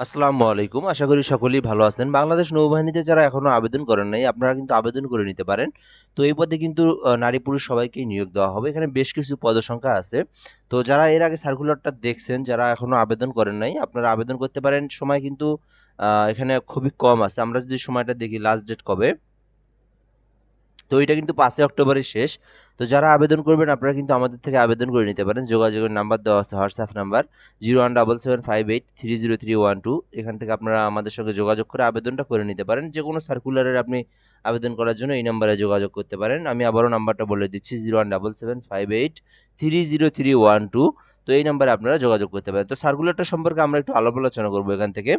আসসালামু আলাইকুম। আশা করি সকলেই ভালো আছেন। বাংলাদেশ নৌবাহিনীতে যারা এখনও আবেদন করেন নাই, আপনারা কিন্তু আবেদন করে নিতে পারেন। তো এই পদে কিন্তু নারী পুরুষ সবাইকেই নিয়োগ দেওয়া হবে। এখানে বেশ কিছু পদসংখ্যা আছে। তো যারা এর আগে সার্কুলারটা দেখছেন, যারা এখনও আবেদন করেন নাই, আপনারা আবেদন করতে পারেন। সময় কিন্তু এখানে খুবই কম আছে। আমরা যদি সময়টা দেখি লাস্ট ডেট কবে? তো এটা কিন্তু পাঁচই অক্টোবরের শেষ। তো যারা আবেদন করবেন, আপনারা কিন্তু আমাদের থেকে আবেদন করে নিতে পারেন। যোগাযোগের নাম্বার দেওয়া আছে, WhatsApp number zero one double seven five eight three zero three one two. এখান থেকে আপনারা আমাদের সঙ্গে যোগাযোগ করে আবেদনটা করে নিতে পারেন। যে কোনো সার্কুলারের আপনি আবেদন করার জন্য এই নাম্বারে যোগাযোগ করতে পারেন। আমি আবারও নাম্বারটা বলে দিচ্ছি, zero one double seven five eight three zero three one two. তো এই নাম্বারে আপনারা যোগাযোগ করতে পারেন। তো সার্কুলারটা সম্পর্কে আমরা একটু আলাপ আলোচনা করব এখান থেকে।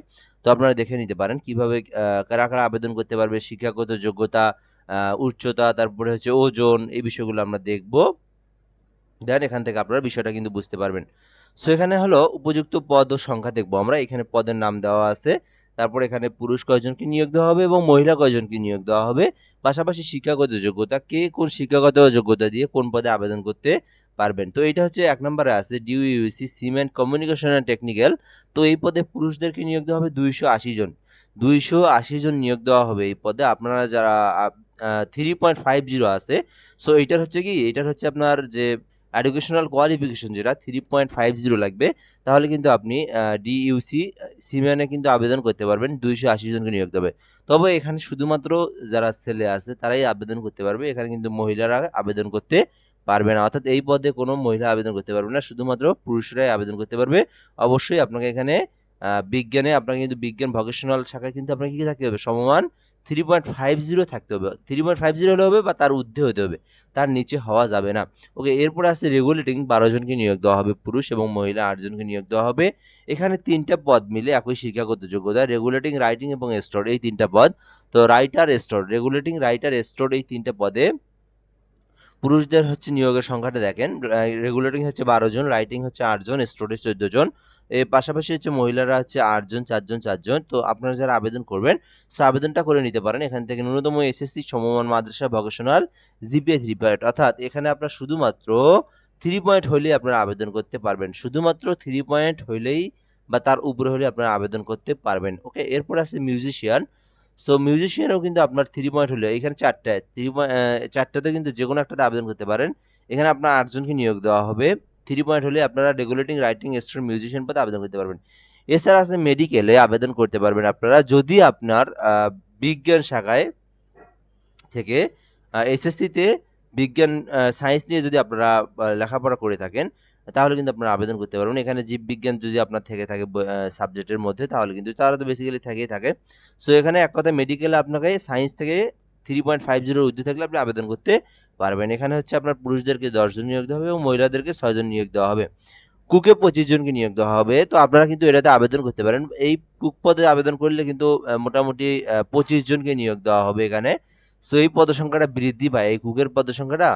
তো আপনারা দেখে নিতে পারেন কীভাবে কারা কারা আবেদন করতে পারবে, শিক্ষাগত যোগ্যতা উচ্চতা, তারপরে হচ্ছে ওজন, এই বিষয়গুলো আমরা দেখব। দেন এখান থেকে আপনারা বিষয়টা কিন্তু বুঝতে পারবেন। সো এখানে হলো উপযুক্ত পদ ও সংখ্যা দেখব আমরা। এখানে পদের নাম দেওয়া আছে। তারপর এখানে পুরুষ কয়জনকে নিয়োগ দেওয়া হবে এবং মহিলা কয়জনকে নিয়োগ দেওয়া হবে। পাশাপাশি শিক্ষাগত যোগ্যতা, কে কোন শিক্ষাগত যোগ্যতা দিয়ে কোন পদে আবেদন করতে পারবেন? তো এটা হচ্ছে এক নম্বরে আছে ডিউইউসি সিমেন্ট কমিউনিকেশন অ্যান্ড টেকনিক্যাল। তো এই পদে পুরুষদেরকে নিয়োগ দেওয়া হবে দুইশো আশি জন। দুইশো আশি জন নিয়োগ দেওয়া হবে এই পদে। আপনারা যারা থ্রি পয়েন্ট ফাইভ জিরো আছে। সো এইটার হচ্ছে কি, এটার হচ্ছে আপনার যে এডুকেশনাল কোয়ালিফিকেশন যেটা থ্রি পয়েন্ট ফাইভ জিরো লাগবে। তাহলে কিন্তু আপনি ডিইউসি সিমিয়ানে কিন্তু আবেদন করতে পারবেন। দুইশো আশি জনকে নিয়োগ দেবে। তবে এখানে শুধুমাত্র যারা ছেলে আছে, তারাই আবেদন করতে পারবে। এখানে কিন্তু মহিলারা আবেদন করতে পারবে না। অর্থাৎ এই পদে কোনো মহিলা আবেদন করতে পারবে না। শুধুমাত্র পুরুষরাই আবেদন করতে পারবে। অবশ্যই আপনাকে এখানে বিজ্ঞানে, আপনাকে কিন্তু বিজ্ঞান ভকেশনাল শাখায় কিন্তু আপনাকে কি থাকতে হবে? সমমান থ্রি পয়েন্ট ফাইভ জিরো থাকতে হবে। থ্রি পয়েন্ট ফাইভ জিরো হলে হবে বা তার ঊর্ধ্বে হতে হবে। তার নিচে হওয়া যাবে না। ওকে এরপরে আছে রেগুলেটিং বারো জনকে নিয়োগ দেওয়া হবে পুরুষ এবং মহিলা আটজনকে নিয়োগ দেওয়া হবে। এখানে তিনটা পদ মিলে একই শিক্ষাগত যোগ্যতা রেগুলেটিং রাইটিং এবং স্টোর এই তিনটা পদ। তো writer store regulating writer store এই তিনটা পদে পুরুষদের হচ্ছে নিয়োগের সংখ্যাটা দেখেন। রেগুলেটিং হচ্ছে বারো জন রাইটিং হচ্ছে আটজন স্টোরেজ চোদ্দ জন। এর পাশাপাশি হচ্ছে মহিলারা হচ্ছে আটজন, চারজন চারজন। তো আপনারা যারা আবেদন করবেন, সো আবেদনটা করে নিতে পারেন। এখান থেকে ন্যূনতম এসএসসি সমমান মাদ্রাসা ভকেশনাল জিপিএ থ্রি পয়েন্ট অর্থাৎ এখানে আপনার শুধুমাত্র থ্রি পয়েন্ট হলেই আপনারা আবেদন করতে পারবেন। শুধুমাত্র থ্রি পয়েন্ট হলেই বা তার উপরে হলে আপনারা আবেদন করতে পারবেন। ওকে, এরপর আছে মিউজিশিয়ান সো মিউজিশিয়ানও কিন্তু আপনার থ্রি পয়েন্ট হলে এখানে চারটায় থ্রি পয়েন্ট চারটাতে কিন্তু যে কোনো একটাতে আবেদন করতে পারেন। এখানে আপনার আটজনকে নিয়োগ দেওয়া হবে। থ্রি পয়েন্ট হলে আপনারা রেগুলেটিং রাইটিং স্টোর মিউজিশিয়ান পদে আবেদন করতে পারবেন। এছাড়া আছে মেডিকেলে আবেদন করতে পারবেন আপনারা। যদি আপনার বিজ্ঞান শাখায় থেকে এসএসসিতে বিজ্ঞান সায়েন্স নিয়ে যদি আপনারা লেখাপড়া করে থাকেন, তাহলে কিন্তু আপনারা আবেদন করতে পারবেন। এখানে জীববিজ্ঞান যদি আপনার থেকে থাকে সাবজেক্টের মধ্যে, তাহলে কিন্তু তারা তো বেসিক্যালি থেকেই থাকে। সো এখানে এক কথা মেডিকেলে আপনাকে সায়েন্স থেকে থ্রি পয়েন্ট ফাইভ জিরোর ঊর্ধ্বে থাকলে আপনি আবেদন করতে পারবেন। এখানে হচ্ছে আপনার পুরুষদেরকে দশজন নিয়োগ দেওয়া হবে এবং মহিলাদেরকে ছয়জন নিয়োগ দেওয়া হবে। কুকে পঁচিশ জনকে নিয়োগ দেওয়া হবে। তো আপনারা কিন্তু এটাতে আবেদন করতে পারেন। এই কুক পদে আবেদন করলে কিন্তু মোটামুটি পঁচিশ জনকে নিয়োগ দেওয়া হবে এখানে। সো এই পদসংখ্যাটা বৃদ্ধি পায়। এই কুকের পদসংখ্যাটা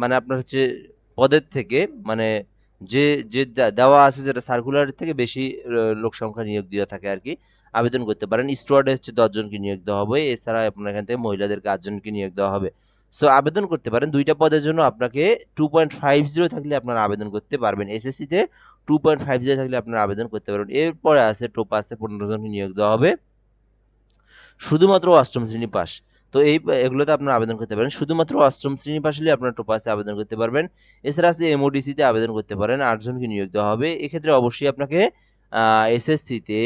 মানে আপনার হচ্ছে পদের থেকে মানে যে যে দেওয়া আছে যেটা সার্কুলার থেকে বেশি লোক সংখ্যা নিয়োগ দেওয়া থাকে আর কি, আবেদন করতে পারেন। স্টুয়ার্ডে হচ্ছে দশজনকে নিয়োগ দেওয়া হবে। এছাড়া আপনার এখান থেকে মহিলাদেরকে আটজনকে নিয়োগ দেওয়া হবে। সো আবেদন করতে পারেন। দুইটা পদের জন্য আপনাকে টু পয়েন্ট ফাইভ জিরো থাকলে আপনারা আবেদন করতে পারবেন। এসএসসিতে টু পয়েন্ট ফাইভ জিরো থাকলে আপনারা আবেদন করতে পারবেন। এরপরে আছে, টোপ আছে, পনেরো জনকে নিয়োগ দেওয়া হবে। শুধুমাত্র অষ্টম শ্রেণি পাস। তো এই, এগুলোতে আপনারা আবেদন করতে পারেন। শুধুমাত্র অষ্টম শ্রেণি পাস হলে আপনারা টোপাসে আবেদন করতে পারবেন। এছাড়া আছে এমওডিসিতে আবেদন করতে পারেন। আটজনকে নিয়োগ দেওয়া হবে। এক্ষেত্রে অবশ্যই আপনাকে এসএসসিতে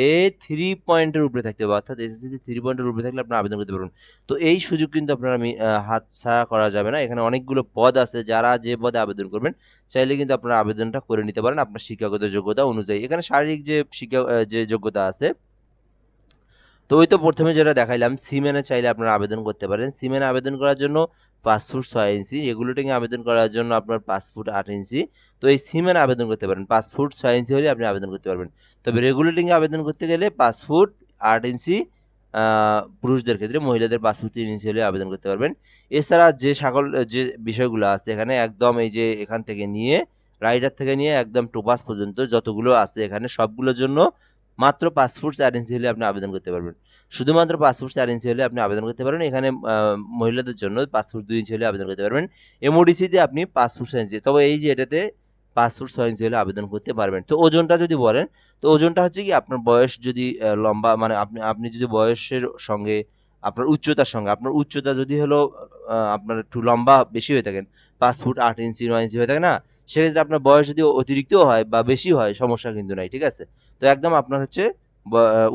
থ্রি পয়েন্টের উপরে থাকতে হবে। অর্থাৎ এসএসসিতে থ্রি পয়েন্টের উপরে থাকলে আপনারা আবেদন করতে পারবেন। তো এই সুযোগ কিন্তু আপনারা হাতছাড়া করা যাবে না। এখানে অনেকগুলো পদ আছে। যারা যে পদে আবেদন করবেন, চাইলে কিন্তু আপনারা আবেদনটা করে নিতে পারেন। আপনার শিক্ষাগত যোগ্যতা অনুযায়ী। এখানে শারীরিক যে শিক্ষা যে যোগ্যতা আছে তো ওই তো প্রথমে যেটা দেখাইলাম, সিমেনে চাইলে আপনারা আবেদন করতে পারেন। সিমেনে আবেদন করার জন্য পাঁচ ফুট ছয় ইঞ্চি, রেগুলেটিং আবেদন করার জন্য আপনার পাঁচ ফুট আট ইঞ্চি। তো এই সিমেনে আবেদন করতে পারেন, পাঁচ ফুট ছয় ইঞ্চি হলে আপনি আবেদন করতে পারবেন। তবে রেগুলেটিং আবেদন করতে গেলে পাঁচ ফুট আট ইঞ্চি পুরুষদের ক্ষেত্রে মহিলাদের পাঁচ ফুট তিন ইঞ্চি হলে আবেদন করতে পারবেন। এছাড়া যে সকল, যে বিষয়গুলো আছে এখানে, একদম এই যে এখান থেকে নিয়ে, রাইডার থেকে নিয়ে একদম টোপাস পর্যন্ত যতগুলো আছে এখানে, সবগুলোর জন্য মাত্র ফুট চার হলে আপনি আবেদন করতে পারবেন। শুধুমাত্র ফুট চার হলে আপনি আবেদন করতে পারবেন। এখানে মহিলাদের জন্য ফুট দুই ইঞ্চি হলে আবেদন করতে পারবেন। এমওডিসিতে আপনি ফুট ছয় তবে এই যে এটাতে ফুট ছয় ইঞ্চি হলে আবেদন করতে পারবেন। তো ওজনটা যদি বলেন, তো ওজনটা হচ্ছে কি আপনার বয়স যদি লম্বা মানে আপনি আপনি যদি বয়সের সঙ্গে, আপনার উচ্চতার সঙ্গে, আপনার উচ্চতা যদি হলো আপনার একটু লম্বা বেশি হয়ে থাকেন, পাঁচ ফুট আট ইঞ্চি নয় ইঞ্চি হয়ে থাকে না, সেক্ষেত্রে আপনার বয়স যদি অতিরিক্ত হয় বা বেশি হয়, সমস্যা কিন্তু নাই, ঠিক আছে? তো একদম আপনার হচ্ছে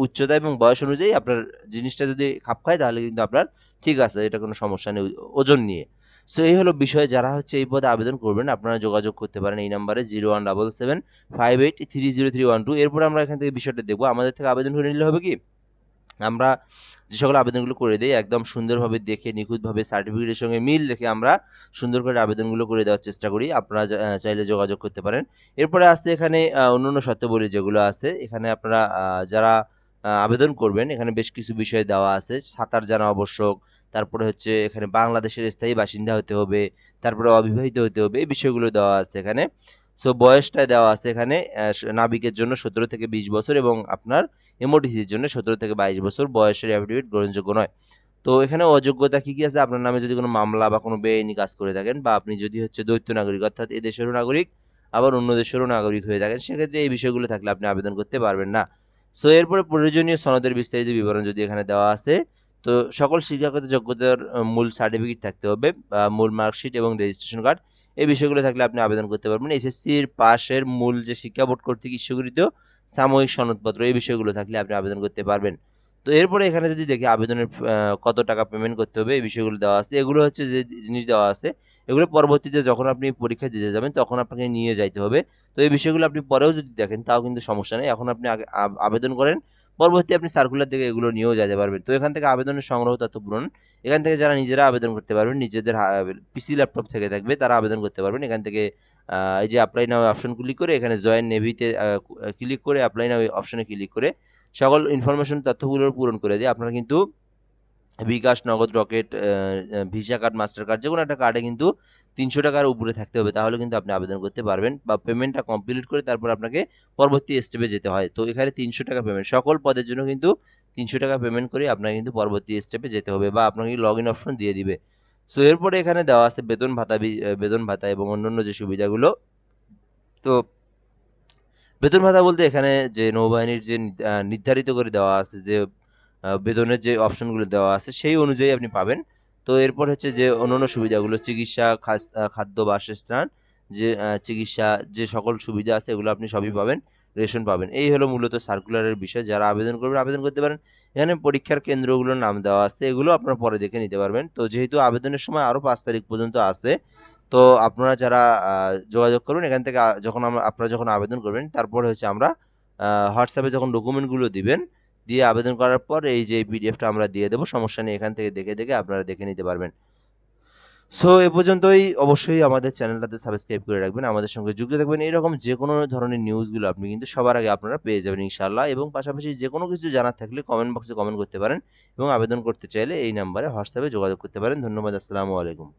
উচ্চতা এবং বয়স অনুযায়ী আপনার জিনিসটা যদি খাপ খায়, তাহলে কিন্তু আপনার ঠিক আছে, এটা কোনো সমস্যা নেই ওজন নিয়ে। সো এই হলো বিষয়ে, যারা হচ্ছে এই পদে আবেদন করবেন, আপনারা যোগাযোগ করতে পারেন এই number zero one double seven five eight three zero three one two এরপর আমরা এখান থেকে বিষয়টা দেখব। আমাদের থেকে আবেদন করে নিলে হবে কি? আমরা যে সকল আবেদনগুলো করে দিই একদম সুন্দরভাবে দেখে নিখুঁতভাবে সার্টিফিকেটের সঙ্গে মিল রেখে আমরা সুন্দর করে আবেদনগুলো করে দেওয়ার চেষ্টা করি। আপনারা চাইলে যোগাযোগ করতে পারেন। এরপরে আসছে এখানে আহ, অন্যান্য শর্তাবলী যেগুলো আছে এখানে আপনারা যারা আবেদন করবেন এখানে বেশ কিছু বিষয় দেওয়া আছে। সাঁতার জানা আবশ্যক তারপরে হচ্ছে এখানে বাংলাদেশের স্থায়ী বাসিন্দা হতে হবে তারপরে অবিবাহিত হতে হবে এই বিষয়গুলো দেওয়া আছে এখানে। সো বয়সটা দেওয়া আছে এখানে নাবিকের জন্য সতেরো থেকে বিশ বছর এবং আপনার এমওটিসির জন্য সতেরো থেকে বাইশ বছর বয়সের অ্যাফিডেভিট গ্রহণযোগ্য নয়। তো এখানে অযোগ্যতা কী কী আছে? আপনার নামে যদি কোনো মামলা বা কোনো বেআইনি কাজ করে থাকেন বা আপনি যদি হচ্ছে দৈত্য নাগরিক, অর্থাৎ এ দেশেরও নাগরিক, আবার অন্য দেশেরও নাগরিক হয়ে থাকেন, সেক্ষেত্রে এই বিষয়গুলো থাকলে আপনি আবেদন করতে পারবেন না। সো এরপরে প্রয়োজনীয় সনদের বিস্তারিত বিবরণ যদি এখানে দেওয়া আছে, তো সকল শিক্ষাগত যোগ্যতার মূল সার্টিফিকেট থাকতে হবে মূল মার্কশিট এবং রেজিস্ট্রেশন কার্ড এই বিষয়গুলো থাকলে আপনি আবেদন করতে পারবেন। এসএসসির পাশের মূল যে শিক্ষা বোর্ড কর্তৃক ইস্যুকৃত সাময়িক সনদপত্র, এই বিষয়গুলো থাকলে আপনি আবেদন করতে পারবেন। তো এরপরে এখানে যদি দেখি আবেদনের কত টাকা পেমেন্ট করতে হবে, এই বিষয়গুলো দেওয়া আছে। এগুলো হচ্ছে যে জিনিস দেওয়া আছে, এগুলো পরবর্তীতে যখন আপনি পরীক্ষা দিতে যাবেন, তখন আপনাকে নিয়ে যাইতে হবে। তো এই বিষয়গুলো আপনি পরেও যদি দেখেন, তাও কিন্তু সমস্যা নেই। এখন আপনি আবেদন করেন পরবর্তী আপনি সার্কুলার থেকে এগুলো নিয়েও যেতে পারবেন। তো এখান থেকে আবেদনের সংগ্রহ তথ্য পূরণ। এখান থেকে যারা নিজেরা আবেদন করতে পারবেন, নিজেদের পিসি ল্যাপটপ থেকে থাকবে তারা আবেদন করতে পারবেন। এখান থেকে এই যে অ্যাপ্লাই নাও অপশন ক্লিক করে, এখানে জয়েন নেভিতে ক্লিক করে অ্যাপ্লাই নাও অপশনে ক্লিক করে সকল ইনফরমেশন তথ্যগুলো পূরণ করে দিয়ে আপনারা কিন্তু bKash Nagad Rocket Visa card Mastercard যে কোনো একটা কার্ডে কিন্তু তিনশো টাকার উপরে থাকতে হবে। তাহলে কিন্তু আপনি আবেদন করতে পারবেন বা পেমেন্টটা কমপ্লিট করে তারপর আপনাকে পরবর্তী স্টেপে যেতে হয়। তো এখানে তিনশো টাকা পেমেন্ট সকল পদের জন্য কিন্তু তিনশো টাকা পেমেন্ট করে আপনাকে কিন্তু পরবর্তী স্টেপে যেতে হবে বা আপনাকে লগ ইন অপশন দিয়ে দিবে। সো এরপরে এখানে দেওয়া আছে বেতন ভাতা বেতন ভাতা এবং অন্যান্য যে সুবিধাগুলো। তো বেতন ভাতা বলতে এখানে যে নৌবাহিনীর যে নির্ধারিত করে দেওয়া আছে যে বেতনের যে অপশনগুলো দেওয়া আছে, সেই অনুযায়ী আপনি পাবেন। তো এরপর হচ্ছে যে অন্যান্য সুবিধাগুলো, চিকিৎসা খাদ্য, বাসস্থান, যে চিকিৎসা, যে সকল সুবিধা আছে, এগুলো আপনি সবই পাবেন, রেশন পাবেন। এই হলো মূলত সার্কুলারের বিষয়। যারা আবেদন করবেন, আবেদন করতে পারেন। এখানে পরীক্ষার কেন্দ্রগুলোর নাম দেওয়া আছে, এগুলো আপনারা পরে দেখে নিতে পারবেন। তো যেহেতু আবেদনের সময় আরও পাঁচ তারিখ পর্যন্ত আছে, তো আপনারা যারা যোগাযোগ করবেন, এখান থেকে যখন আমরা আপনারা যখন আবেদন করবেন, তারপরে হচ্ছে আমরা হোয়াটসঅ্যাপে যখন ডকুমেন্টগুলো দিবেন দিয়ে আবেদন করার পর এই যে পিডিএফটা আমরা দিয়ে দেবো, সমস্যা নেই, এখান থেকে দেখে দেখে আপনারা দেখে নিতে পারবেন। সো এ পর্যন্তই। অবশ্যই আমাদের চ্যানেলটাতে সাবস্ক্রাইব করে রাখবেন, আমাদের সঙ্গে যুক্ত থাকবেন। এরকম যে কোনো ধরনের নিউজগুলো আপনি কিন্তু সবার আগে আপনারা পেয়ে যাবেন, ইনশাআল্লাহ। এবং পাশাপাশি যে কোনো কিছু জানার থাকলে কমেন্ট বক্সে কমেন্ট করতে পারেন এবং আবেদন করতে চাইলে এই নাম্বারে হোয়াটসঅ্যাপে যোগাযোগ করতে পারেন। ধন্যবাদ, আসসালামু আলাইকুম।